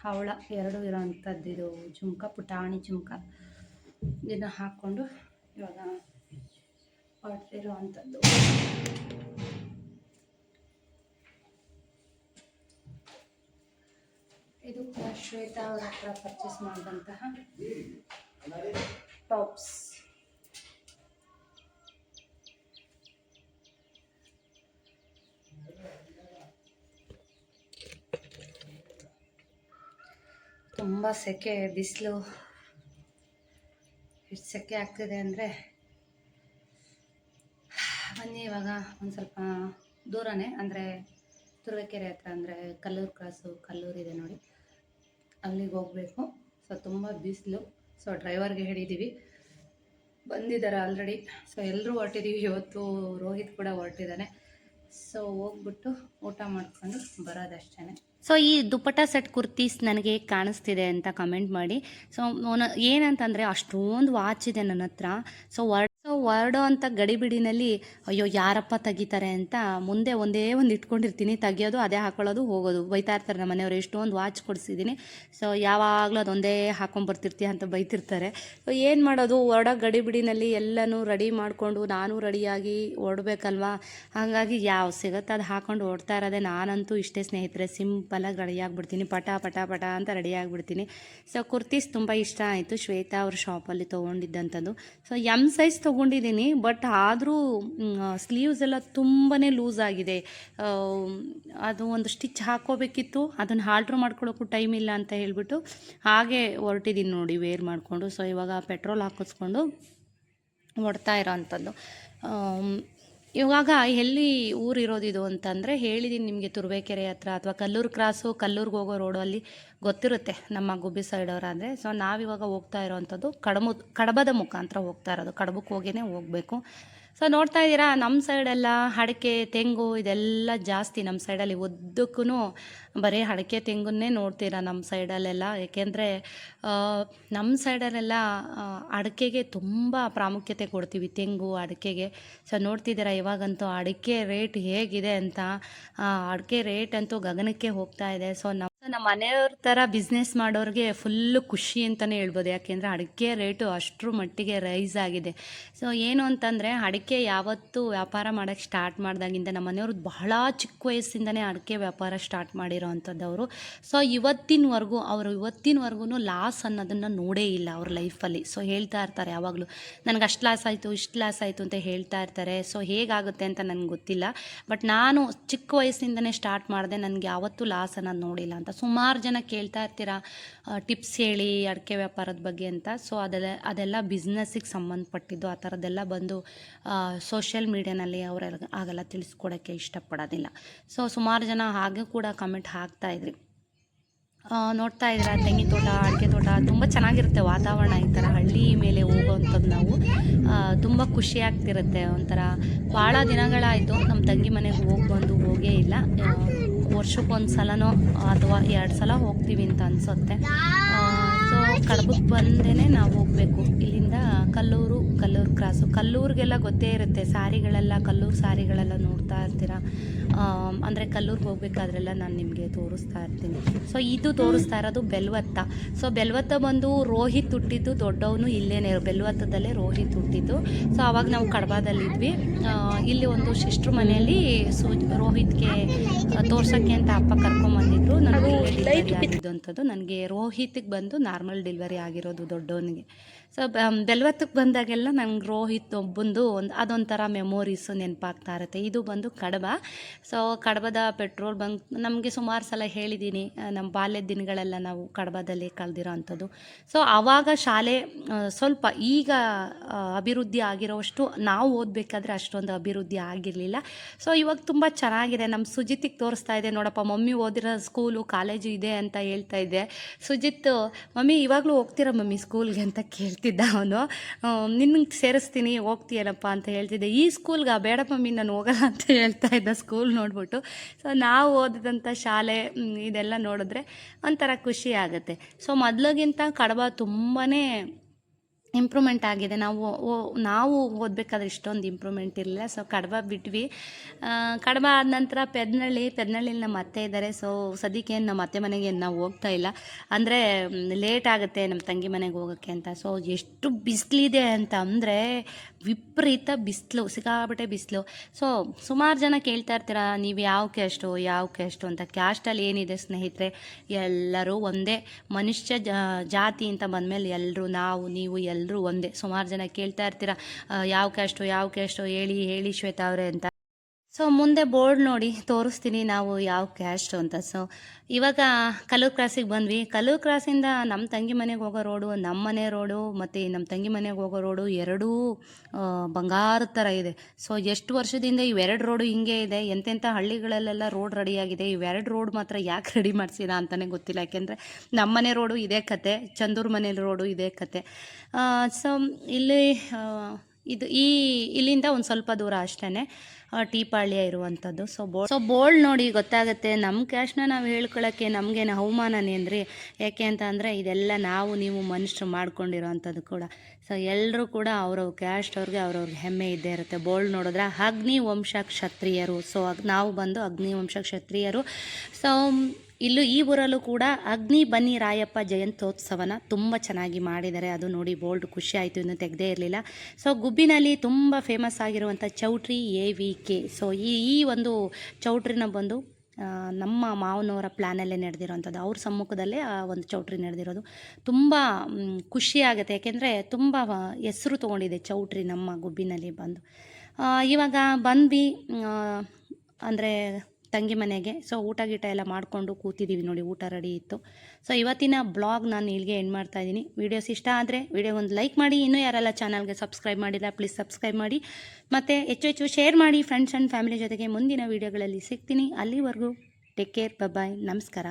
ಹವಳ ಎರಡು ಇರೋವಂಥದ್ದು ಇದು ಜುಮ್ಕ ಪುಟಾಣಿ ಜುಮ್ಕ. ಇದನ್ನು ಹಾಕ್ಕೊಂಡು ಇವಾಗ ಹೊರಟಿರೋ ಅಂಥದ್ದು ಇದು ಕೂಡ ಶ್ವೇತಾ ಅವ್ರ ಹತ್ರ ಪರ್ಚೇಸ್ ಮಾಡಿದಂತಹ ಟಾಪ್ಸ್ ತುಂಬ ಸೆಕೆ ಬಿಸಿಲು ಸೆಕೆ ಆಗ್ತಿದೆ ಅಂದರೆ ಬನ್ನಿ ಇವಾಗ ಒಂದು ಸ್ವಲ್ಪ ದೂರನೇ, ಅಂದರೆ ತುರುವೇಕೆರೆ ಹತ್ರ, ಅಂದರೆ ಕಲ್ಲೂರು ಕ್ರಾಸು ಕಲ್ಲೂರಿದೆ ನೋಡಿ. ಅಲ್ಲಿಗೆ ಹೋಗಬೇಕು. ಸೊ, ತುಂಬ ಬಿಸಿಲು. ಸೊ, ಡ್ರೈವರ್ಗೆ ಹೇಳಿದ್ದೀವಿ ಬಂದಿದ್ದಾರೆ ಆಲ್ರೆಡಿ. ಸೊ, ಎಲ್ಲರೂ ಹೊರಟಿದ್ದೀವಿ ಇವತ್ತು ರೋಹಿತ್ ಕೂಡ ಹೊರಟಿದ್ದಾನೆ. ಸೊ, ಹೋಗ್ಬಿಟ್ಟು ಊಟ ಮಾಡ್ಕೊಂಡು ಬರೋದಷ್ಟೇ ಸೊ ಈ ದುಪ್ಪಟ್ಟ ಸೆಟ್ ಕುರ್ತೀಸ್ ನನಗೆ ಕಾಣಿಸ್ತಿದೆ ಅಂತ ಕಮೆಂಟ್ ಮಾಡಿ. ಸೊ ಏನಂತಂದರೆ ಅಷ್ಟೊಂದು ವಾಚ್ ಇದೆ ನನ್ನ ಹತ್ರ. ಸೊ ವರ್ಡ್ ಸೊ ವರ್ಡೋ ಅಂತ ಗಡಿಬಿಡಿನಲ್ಲಿ, ಅಯ್ಯೋ, ಯಾರಪ್ಪ ತೆಗಿತಾರೆ ಅಂತ ಮುಂದೆ ಒಂದೇ ಒಂದು ಇಟ್ಕೊಂಡಿರ್ತೀನಿ. ತೆಗಿಯೋದು, ಅದೇ ಹಾಕೊಳ್ಳೋದು, ಹೋಗೋದು. ಬೈತಾ ಇರ್ತಾರೆ ನಮ್ಮ ಮನೆಯವರು. ಎಷ್ಟೊಂದು ವಾಚ್ ಕೊಡಿಸಿದ್ದೀನಿ. ಸೊ ಯಾವಾಗಲೂ ಅದೊಂದೇ ಹಾಕೊಂಬರ್ತಿರ್ತೀಯ ಅಂತ ಬೈತಿರ್ತಾರೆ. ಸೊ ಏನು ಮಾಡೋದು? ಹೊರಡೋ ಗಡಿಬಿಡಿನಲ್ಲಿ ಎಲ್ಲನೂ ರೆಡಿ ಮಾಡಿಕೊಂಡು ನಾನು ರೆಡಿಯಾಗಿ ಹೊರಡ್ಬೇಕಲ್ವಾ ಹಾಗಾಗಿ ಯಾವ ಸಿಗುತ್ತೆ ಅದು ಹಾಕೊಂಡು ಓಡ್ತಾ ಇರೋದೆ ನಾನಂತೂ ಇಷ್ಟೇ ಸ್ನೇಹಿತರೆ. ಸಿಂಪಲಾಗಿ ರೆಡಿ ಆಗಿಬಿಡ್ತೀನಿ. ಪಟ ಪಟ ಪಟ ಅಂತ ರೆಡಿ ಆಗಿಬಿಡ್ತೀನಿ. ಸೊ ಕುರ್ತೀಸ್ ತುಂಬ ಇಷ್ಟ ಆಯಿತು ಶ್ವೇತಾ ಅವ್ರ ಶಾಪಲ್ಲಿ ತೊಗೊಂಡಿದ್ದಂಥದ್ದು. ಸೊ ಎಂ ಸೈಜ್ ತೊಗೊಂಡಿದ್ದೀನಿ ಬಟ್ ಆದರೂ ಸ್ಲೀವ್ಸ್ ಎಲ್ಲ ತುಂಬಾ ಲೂಸ್ ಆಗಿದೆ. ಅದು ಒಂದು ಸ್ಟಿಚ್ ಹಾಕೋಬೇಕಿತ್ತು ಅದನ್ನು ಆಲ್ಟ್ರ್ ಮಾಡ್ಕೊಳ್ಳೋಕ್ಕೂ ಟೈಮ್ ಇಲ್ಲ ಅಂತ ಹೇಳಿಬಿಟ್ಟು ಹಾಗೆ ಹೊರಟಿದ್ದೀನಿ ನೋಡಿ ವೇರ್ ಮಾಡಿಕೊಂಡು. ಸೊ ಇವಾಗ ಪೆಟ್ರೋಲ್ ಹಾಕಿಸ್ಕೊಂಡು ಹೊಡ್ತಾ ಇರೋ ಅಂಥದ್ದು. ಇವಾಗ ಎಲ್ಲಿ ಊರಿರೋದಿದು ಅಂತಂದರೆ ಹೇಳಿದ್ದೀನಿ ನಿಮಗೆ ತುರುವೇಕೆರೆ ಹತ್ರ ಅಥವಾ ಕಲ್ಲೂರು ಕ್ರಾಸು ಕಲ್ಲೂರಿಗೆ ಹೋಗೋ ರೋಡು ಅಲ್ಲಿ ಗೊತ್ತಿರುತ್ತೆ ನಮ್ಮ ಗುಬ್ಬಿ ಸೈಡವರಾದರೆ ಸೊ ನಾವಿವಾಗ ಹೋಗ್ತಾ ಇರೋವಂಥದ್ದು ಕಡಮು, ಕಡಬದ ಮುಖಾಂತರ ಹೋಗ್ತಾ ಇರೋದು. ಕಡಬಕ್ಕೆ ಹೋಗಿನೇ ಹೋಗಬೇಕು. ಸೊ ನೋಡ್ತಾ ಇದ್ದೀರಾ? ನಮ್ಮ ಸೈಡೆಲ್ಲ ಅಡಿಕೆ ತೆಂಗು ಇದೆಲ್ಲ ಜಾಸ್ತಿ ನಮ್ಮ ಸೈಡಲ್ಲಿ ಉದ್ದಕ್ಕೂ ಬರೀ ಅಡಿಕೆ ತೆಂಗನ್ನೇ ನೋಡ್ತೀರಾ ನಮ್ಮ ಸೈಡಲ್ಲೆಲ್ಲ ಏಕೆಂದರೆ ನಮ್ಮ ಸೈಡಲ್ಲೆಲ್ಲ ಅಡಕೆಗೆ ತುಂಬ ಪ್ರಾಮುಖ್ಯತೆ ಕೊಡ್ತೀವಿ, ತೆಂಗು ಅಡಿಕೆಗೆ. ಸೊ ನೋಡ್ತಿದ್ದೀರಾ? ಇವಾಗಂತೂ ಅಡಿಕೆ ರೇಟ್ ಹೇಗಿದೆ ಅಂತ ಅಡಿಕೆ ರೇಟ್ ಅಂತೂ ಗಗನಕ್ಕೆ ಹೋಗ್ತಾ ಇದೆ. ಸೊ ನಮ್ಮ ನಮ್ಮ ಮನೆಯವ್ರ ಥರ ಬಿಸ್ನೆಸ್ ಮಾಡೋರಿಗೆ ಫುಲ್ಲು ಖುಷಿ ಅಂತಲೇ ಹೇಳ್ಬೋದು. ಯಾಕೆಂದರೆ ಅಡಿಕೆ ರೇಟು ಅಷ್ಟರ ಮಟ್ಟಿಗೆ ರೈಸ್ ಆಗಿದೆ. ಸೊ ಏನು ಅಂತಂದರೆ ಅಡಿಕೆ ಯಾವತ್ತು ವ್ಯಾಪಾರ ಮಾಡೋಕ್ಕೆ ಸ್ಟಾರ್ಟ್ ಮಾಡಿದಾಗಿಂದ ನಮ್ಮ ಮನೆಯವ್ರು ಬಹಳ ಚಿಕ್ಕ ವಯಸ್ಸಿಂದನೇ ಅಡಿಕೆ ವ್ಯಾಪಾರ ಸ್ಟಾರ್ಟ್ ಮಾಡಿರೋ ಅಂಥದ್ದವರು ಸೊ ಇವತ್ತಿನವರೆಗೂ ಅವರು ಇವತ್ತಿನವರೆಗೂ ಲಾಸ್ ಅನ್ನೋದನ್ನು ನೋಡೇ ಇಲ್ಲ ಅವ್ರ ಲೈಫಲ್ಲಿ ಸೊ ಹೇಳ್ತಾ ಇರ್ತಾರೆ ಯಾವಾಗಲೂ, ನನಗೆ ಅಷ್ಟು ಲಾಸ್ ಆಯಿತು, ಇಷ್ಟು ಲಾಸ್ ಆಯಿತು ಅಂತ ಹೇಳ್ತಾ ಇರ್ತಾರೆ. ಸೊ ಹೇಗಾಗುತ್ತೆ ಅಂತ ನನಗೆ ಗೊತ್ತಿಲ್ಲ. ಬಟ್ ನಾನು ಚಿಕ್ಕ ವಯಸ್ಸಿಂದನೇ ಸ್ಟಾರ್ಟ್ ಮಾಡಿದೆ, ನನಗೆ ಯಾವತ್ತೂ ಲಾಸ್ ಅನ್ನೋದು ನೋಡಿಲ್ಲ ಅಂತ ಸುಮಾರು ಜನ ಕೇಳ್ತಾ ಇರ್ತೀರ ಟಿಪ್ಸ್ ಹೇಳಿ ಅಡಿಕೆ ವ್ಯಾಪಾರದ ಬಗ್ಗೆ ಅಂತ. ಸೊ ಅದೆಲ್ಲ ಅದೆಲ್ಲ ಬಿಸ್ನೆಸ್ಸಿಗೆ ಸಂಬಂಧಪಟ್ಟಿದ್ದು ಆ ಥರದ್ದೆಲ್ಲ ಬಂದು ಸೋಷಿಯಲ್ ಮೀಡ್ಯಾನಲ್ಲಿ ಅವರ ಆಗಲ್ಲ ತಿಳಿಸ್ಕೊಡೋಕ್ಕೆ ಇಷ್ಟಪಡೋದಿಲ್ಲ. ಸೊ ಸುಮಾರು ಜನ ಹಾಗೆ ಕೂಡ ಕಮೆಂಟ್ ಹಾಕ್ತಾಯಿದ್ರಿ ನೋಡ್ತಾ ಇದ್ದೀರಾ, ತೆಂಗಿನ ತೋಟ, ಅಡಿಕೆ ತೋಟ, ತುಂಬ ಚೆನ್ನಾಗಿರುತ್ತೆ ವಾತಾವರಣ ಈ ಥರ ಹಳ್ಳಿ ಮೇಲೆ ಹೋಗೋವಂಥದ್ದು ನಾವು. ತುಂಬ ಖುಷಿ ಆಗ್ತಿರುತ್ತೆ ಒಂಥರ. ಭಾಳ ದಿನಗಳಾಯಿತು ನಮ್ಮ ತಂಗಿ ಮನೆಗೆ ಹೋಗಿ ಬಂದು ಹೋಗೇ ಇಲ್ಲ. ವರ್ಷಕ್ಕೊಂದು ಸಲನೋ ಅಥವಾ ಎರಡು ಸಲ ಹೋಗ್ತೀವಿ ಅಂತ ಅನಿಸುತ್ತೆ. ಕಡಬಕ್ಕೆ ಬಂದೇ ನಾವು ಹೋಗಬೇಕು. ಇಲ್ಲಿಂದ ಕಲ್ಲೂರು ಕಲ್ಲೂರು ಕ್ರಾಸು. ಕಲ್ಲೂರಿಗೆಲ್ಲ ಗೊತ್ತೇ ಇರುತ್ತೆ. ಸಾರಿಗಳೆಲ್ಲ, ಕಲ್ಲೂರು ಸಾರಿಗಳೆಲ್ಲ ನೋಡ್ತಾ ಇರ್ತೀರ? ಅಂದರೆ ಕಲ್ಲೂರಿಗೆ ಹೋಗ್ಬೇಕಾದ್ರೆಲ್ಲ ನಾನು ನಿಮಗೆ ತೋರಿಸ್ತಾ ಇರ್ತೀನಿ. ಸೊ ಇದು ತೋರಿಸ್ತಾ ಇರೋದು ಬೆಲ್ವತ್ತ. ಸೊ ಬೆಲ್ವತ್ತ ಬಂದು ರೋಹಿತ್ ಹುಟ್ಟಿದ್ದು ದೊಡ್ಡವನು ಇಲ್ಲೇನೇ ಬೆಲ್ವತ್ತದಲ್ಲೇ ರೋಹಿತ್ ಹುಟ್ಟಿದ್ದು. ಸೊ ಅವಾಗ ನಾವು ಕಡಬಾದಲ್ಲಿದ್ವಿ ಇಲ್ಲಿ ಒಂದು ಸಿಸ್ಟ್ರ್ ಮನೆಯಲ್ಲಿ ಸು ರೋಹಿತ್ಗೆ ತೋರ್ಸೋಕ್ಕೆ ಅಂತ ಅಪ್ಪ ಕರ್ಕೊಂಬಂದಿದ್ರು. ನನಗೆ ಅಂಥದ್ದು ನನಗೆ ರೋಹಿತ್ಗೆ ಬಂದು ನಾರ್ಮಲ್ ಡೆಲಿವರಿ ಆಗಿರೋದು ದೊಡ್ಡವನಿಗೆ. ಸೊ ಬೆಲ್ವತ್ತಕ್ಕೆ ಬಂದಾಗೆಲ್ಲ ನಂಗೆ ರೋಹಿತ್ ಒಬ್ಬಂದು ಒಂದು ಅದೊಂಥರ ಮೆಮೊರೀಸು ನೆನಪಾಗ್ತಾ ಇರುತ್ತೆ. ಇದು ಬಂದು ಕಡಬ. ಸೊ ಕಡಬದ ಪೆಟ್ರೋಲ್ ಬಂಕ್ ನಮಗೆ ಸುಮಾರು ಸಲ ಹೇಳಿದ್ದೀನಿ ನಮ್ಮ ಬಾಲ್ಯದ ದಿನಗಳೆಲ್ಲ ನಾವು ಕಡಬದಲ್ಲಿ ಕಳೆದಿರೋ ಅಂಥದ್ದು. ಸೊ ಆವಾಗ ಶಾಲೆ ಸ್ವಲ್ಪ ಈಗ ಅಭಿವೃದ್ಧಿ ಆಗಿರೋಷ್ಟು ನಾವು ಓದಬೇಕಾದ್ರೆ ಅಷ್ಟೊಂದು ಅಭಿವೃದ್ಧಿ ಆಗಿರಲಿಲ್ಲ. ಸೊ ಇವಾಗ ತುಂಬ ಚೆನ್ನಾಗಿದೆ. ನಮ್ಮ ಸುಜಿತಿಗೆ ತೋರಿಸ್ತಾ ಇದೆ. ನೋಡಪ್ಪ, ಮಮ್ಮಿ ಓದಿರೋ ಸ್ಕೂಲು, ಕಾಲೇಜು ಇದೆ ಅಂತ ಹೇಳ್ತಾ ಇದ್ದೆ ಸುಜಿತ್, ಮಮ್ಮಿ, ಇವಾಗಲೂ ಹೋಗ್ತೀರಾ ಮಮ್ಮಿ ಸ್ಕೂಲ್ಗೆ ಅಂತ ಕೇಳ್ತಿದ್ದ ಅವನು. ನಿನ್ಗೆ ಸೇರಿಸ್ತೀನಿ, ಹೋಗ್ತೀಯಲ್ಲಪ್ಪ ಅಂತ ಹೇಳ್ತಿದ್ದೆ. ಈ ಸ್ಕೂಲ್ಗೆ ಬೇಡ ಮಮ್ಮಿ ನಾನು ಹೋಗಲ್ಲ ಅಂತ ಹೇಳ್ತಾ ಇದ್ದ ಸ್ಕೂಲ್ ನೋಡ್ಬಿಟ್ಟು. ಸೊ ನಾವು ಓದಿದಂಥ ಶಾಲೆ ಇದೆಲ್ಲ ನೋಡಿದ್ರೆ ಒಂಥರ ಖುಷಿ ಆಗುತ್ತೆ. ಸೊ ಮೊದಲಿಗಿಂತ ಕಡಬ ತುಂಬಾ ಇಂಪ್ರೂವ್ಮೆಂಟ್ ಆಗಿದೆ. ನಾವು ಓ- ನಾವು ಓದಬೇಕಾದ್ರೆ ಇಷ್ಟೊಂದು ಇಂಪ್ರೂವ್ಮೆಂಟ್ ಇರಲಿಲ್ಲ. ಸೊ ಕಡಬ ಬಿಟ್ವಿ. ಕಡಬ ಆದ ನಂತರ ಪೆದ್ನಳ್ಳಿ, ಪೆದ್ನಳ್ಳಿಲಿ ನಮ್ಮ ಅತ್ತೆ ಇದ್ದಾರೆ ಸೊ ಸದ್ಯಕ್ಕೆ ನಮ್ಮ ಅತ್ತೆ ಮನೆಗೆ ನಾವು ಹೋಗ್ತಾ ಇಲ್ಲ. ಅಂದರೆ ಲೇಟ್ ಆಗುತ್ತೆ ನಮ್ಮ ತಂಗಿ ಮನೆಗೆ ಹೋಗೋಕ್ಕೆ ಅಂತ. ಸೊ ಎಷ್ಟು ಬಿಸಿಲಿದೆ ಅಂತ ಅಂದರೆ ವಿಪರೀತ ಬಿಸಿಲು, ಸಿಕ್ಕಾಪಟ್ಟೆ ಬಿಸಿಲು. ಸೊ ಸುಮಾರು ಜನ ಕೇಳ್ತಾ ಇರ್ತೀರ, ನೀವು ಯಾವ ಕ್ಯಾಸ್ಟು ಯಾವ ಕ್ಯಾಸ್ಟು ಅಂತ. ಕ್ಯಾಸ್ಟಲ್ಲಿ ಏನಿದೆ ಸ್ನೇಹಿತರೆ? ಎಲ್ಲರೂ ಒಂದೇ. ಮನುಷ್ಯ ಜಾತಿ ಅಂತ ಬಂದಮೇಲೆ ಎಲ್ಲರೂ ನಾವು, ನೀವು ಎಲ್ಲರೂ ಒಂದೇ. ಸುಮಾರು ಜನ ಕೇಳ್ತಾ ಇರ್ತೀರ ಯಾವ ಕ್ಯಾಸ್ಟು ಯಾವ ಕ್ಯಾಸ್ಟು ಹೇಳಿ ಹೇಳಿ ಶ್ವೇತಾ ಅವರೇ ಅಂತ. ಸೊ ಮುಂದೆ ಬೋರ್ಡ್ ನೋಡಿ ತೋರಿಸ್ತೀನಿ ನಾವು ಯಾವ ಕ್ಯಾಸ್ಟ್ ಅಂತ. ಸೊ ಇವಾಗ ಕಲ್ಲೂರು ಕ್ರಾಸಿಗೆ ಬಂದ್ವಿ. ಕಲ್ಲೂರು ಕ್ರಾಸಿಂದ ನಮ್ಮ ತಂಗಿ ಮನೆಗೆ ಹೋಗೋ ರೋಡು ನಮ್ಮ ಮನೆ ರೋಡು ಮತ್ತು ನಮ್ಮ ತಂಗಿ ಮನೆಗೆ ಹೋಗೋ ರೋಡು ಎರಡೂ ಬಂಗಾರ ಬಂಗಾರದ ಥರ ಇದೆ. ಸೊ ಎಷ್ಟು ವರ್ಷದಿಂದ ಇವೆರಡು ರೋಡು ಹಿಂಗೆ ಇದೆ ಎಂತೆಂಥ ಹಳ್ಳಿಗಳಲ್ಲೆಲ್ಲ ರೋಡ್ ರೆಡಿಯಾಗಿದೆ ಇವೆರಡು ರೋಡ್ ಮಾತ್ರ ಯಾಕೆ ರೆಡಿ ಮಾಡಿಸಿದ ಅಂತಲೇ ಗೊತ್ತಿಲ್ಲ. ಯಾಕೆಂದರೆ ನಮ್ಮ ಮನೆ ರೋಡು ಇದೇ ಕತೆ, ಚಂದೂರು ಮನೆ ರೋಡು ಇದೇ ಕತೆ. ಸೊ ಇಲ್ಲಿ ಇದು ಈ, ಇಲ್ಲಿಂದ ಒಂದು ಸ್ವಲ್ಪ ದೂರ ಅಷ್ಟೇ ಟೀಪಾಳ್ಯ ಇರುವಂಥದ್ದು ಸೊ ಬೋಳ್ ಸೊ ಬೋಲ್ಡ್ ನೋಡಿ ಗೊತ್ತಾಗುತ್ತೆ. ನಮ್ಮ ಕ್ಯಾಶ್ನ ನಾವು ಹೇಳ್ಕೊಳ್ಳೋಕ್ಕೆ ನಮಗೇನು ಅವಮಾನನೇ ಅಂದ್ರಿ? ಯಾಕೆ ಅಂತ ಅಂದರೆ, ಇದೆಲ್ಲ ನಾವು, ನೀವು ಮನುಷ್ಯರು ಮಾಡ್ಕೊಂಡಿರೋವಂಥದ್ದು ಕೂಡ. ಸೊ ಎಲ್ಲರೂ ಕೂಡ ಅವ್ರವ್ರ ಕ್ಯಾಸ್ಟ್ ಅವ್ರಿಗೆ ಅವ್ರವ್ರಿಗೆ ಹೆಮ್ಮೆ ಇದ್ದೇ ಇರುತ್ತೆ. ಬೋಲ್ಡ್ ನೋಡಿದ್ರೆ ಅಗ್ನಿ ವಂಶ ಕ್ಷತ್ರಿಯರು ಸೊ ನಾವು ಬಂದು ಅಗ್ನಿ ವಂಶ ಕ್ಷತ್ರಿಯರು ಸೊ ಇಲ್ಲೂ ಈ ಊರಲ್ಲೂ ಕೂಡ ಅಗ್ನಿ ಬನ್ನಿ ರಾಯಪ್ಪ ಜಯಂತ್ಯೋತ್ಸವನ ತುಂಬ ಚೆನ್ನಾಗಿ ಮಾಡಿದ್ದಾರೆ. ಅದು ನೋಡಿ ಬೋಲ್ಡ್ ಖುಷಿ ಆಯಿತು, ಇನ್ನು ತೆಗೆದೇ ಇರಲಿಲ್ಲ. ಸೊ ಗುಬ್ಬಿನಲ್ಲಿ ತುಂಬ ಫೇಮಸ್ ಆಗಿರುವಂಥ choultry A V K so ಈ ಈ ಒಂದು ಚೌಟ್ರಿನ ಬಂದು ನಮ್ಮ ಮಾವನವರ ಪ್ಲ್ಯಾನಲ್ಲೇ ನಡೆದಿರೋವಂಥದ್ದು. ಅವ್ರ ಸಮ್ಮುಖದಲ್ಲೇ ಆ ಒಂದು ಚೌಟ್ರಿ ನಡೆದಿರೋದು. ತುಂಬ ಖುಷಿಯಾಗುತ್ತೆ ಯಾಕೆಂದರೆ ತುಂಬ ಹೆಸರು ತೊಗೊಂಡಿದೆ ಚೌಟ್ರಿ ನಮ್ಮ ಗುಬ್ಬಿನಲ್ಲಿ ಬಂದು. ಇವಾಗ ಬಂದ್ವಿ ಅಂದರೆ ತಂಗಿ ಮನೆಗೆ. ಸೊ ಊಟ ಗೀಟ ಎಲ್ಲ ಮಾಡಿಕೊಂಡು ಕೂತಿದ್ದೀವಿ ನೋಡಿ, ಊಟ ರೆಡಿ ಇತ್ತು. ಸೊ ಇವತ್ತಿನ ಬ್ಲಾಗ್ ನಾನು ಇಲ್ಲಿಗೆ ಎಂಡ್ ಮಾಡ್ತಾ ಇದ್ದೀನಿ ವೀಡಿಯೋಸ್ ಇಷ್ಟ ಆದರೆ ವಿಡಿಯೋ ಒಂದು ಲೈಕ್ ಮಾಡಿ. ಇನ್ನೂ ಯಾರೆಲ್ಲ ಚಾನಲ್ಗೆ ಸಬ್ಸ್ಕ್ರೈಬ್ ಮಾಡಿಲ್ಲ ಪ್ಲೀಸ್ ಸಬ್ಸ್ಕ್ರೈಬ್ ಮಾಡಿ. ಮತ್ತು ಹೆಚ್ಚು ಹೆಚ್ಚು ಶೇರ್ ಮಾಡಿ. ಫ್ರೆಂಡ್ಸ್ ಆ್ಯಂಡ್ ಫ್ಯಾಮಿಲಿ ಜೊತೆಗೆ ಮುಂದಿನ ವೀಡಿಯೋಗಳಲ್ಲಿ ಸಿಗ್ತೀನಿ. ಅಲ್ಲಿವರೆಗೂ ಟೇಕ್ ಕೇರ್ ಬಾಯ್ ನಮಸ್ಕಾರ.